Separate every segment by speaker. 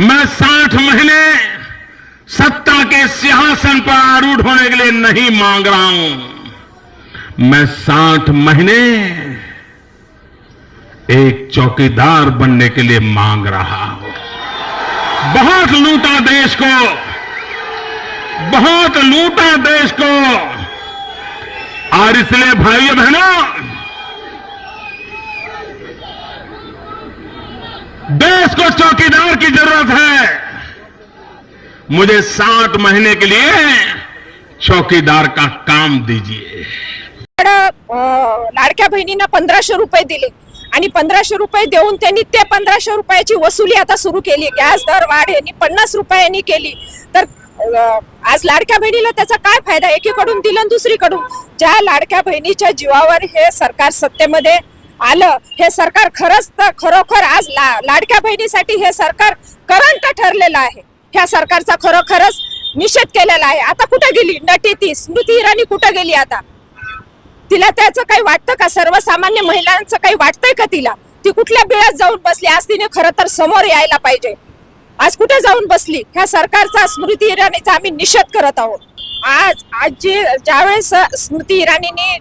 Speaker 1: मैं साठ महीने सत्ता के सिंहासन पर आरूढ़ होने के लिए नहीं मांग रहा हूँ। मैं साठ महीने एक चौकीदार बनने के लिए मांग रहा हूँ। बहुत लूटा देश को, बहुत लूटा देश को। और इसलिए भाइयों बहनों देश को चौकीदार की जरूरत है। मुझे साठ महीने के लिए चौकीदार का काम दीजिए।
Speaker 2: लाडक्या बहिणींना पंधराशे रुपये दिले आणि पंधराशे रुपये देऊन त्यांनी ते पंधराशे रुपयाची वसुली आता सुरू केली गॅस दर वाढ यांनी पन्नास रुपयांनी केली. तर आज लाडक्या बहिणीला त्याचा काय फायदा? एकीकडून दिलं दुसरीकडून. ज्या लाडक्या बहिणीच्या जीवावर हे सरकार सत्तेमध्ये आलं हे सरकार खरंच तर खरोखर आज ला लाडक्या बहिणीसाठी हे सरकार करंट ठरलेलं आहे. ह्या सरकारचा खरोखरच निषेध केलेला आहे. आता कुठे गेली? नटी ती स्मृती इराणी कुठं गेली आता? तिला त्याचं काही वाटतं का? सर्वसामान्य महिलांचं काही वाटतंय का तिला? ती कुठल्या बिळात जाऊन बसली? आज तिने खरं तर समोर यायला पाहिजे. आज कुठे जाऊन बसली? ह्या सरकारचा स्मृती इराणीचा आम्ही निषेध करत आहोत. आज आज जी ज्यावेळेस स्मृती इराणीने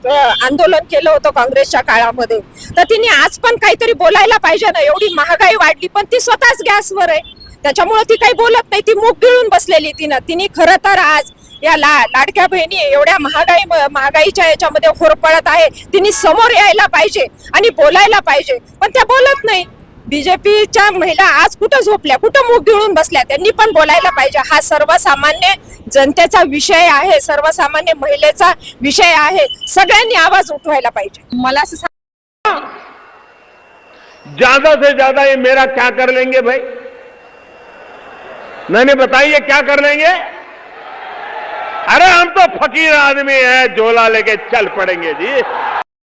Speaker 2: आंदोलन केलं होतं काँग्रेसच्या काळामध्ये तर तिने आज पण काहीतरी बोलायला पाहिजे ना. एवढी महागाई वाढली पण ती स्वतःच गॅसवर आहे. त्याच्यामुळे ती काही बोलत नाही ती मुख गिळून बसलेली तिनं. तिने खरं तर आज या ला लाडक्या बहिणी एवढ्या महागाई महागाईच्या याच्यामध्ये होरपळत आहे. तिने समोर यायला पाहिजे आणि बोलायला पाहिजे. पण त्या बोलत नाही. बीजेपीच्या महिला आज कुठं झोपल्या? कुठं मुख गिळून बसल्या? त्यांनी पण बोलायला पाहिजे. हा सर्वसामान्य जनतेचा विषय आहे. सर्वसामान्य महिलेचा विषय आहे. सगळ्यांनी आवाज उठवायला पाहिजे. मला असं सांग-
Speaker 3: ज्यादा से ज्यादा ये मेरा क्या कर लेंगे भाई? मैंने बताइए क्या कर लेंगे? अरे हम तो फकीर आदमी हैं झोला लेके चल पड़ेंगे जी।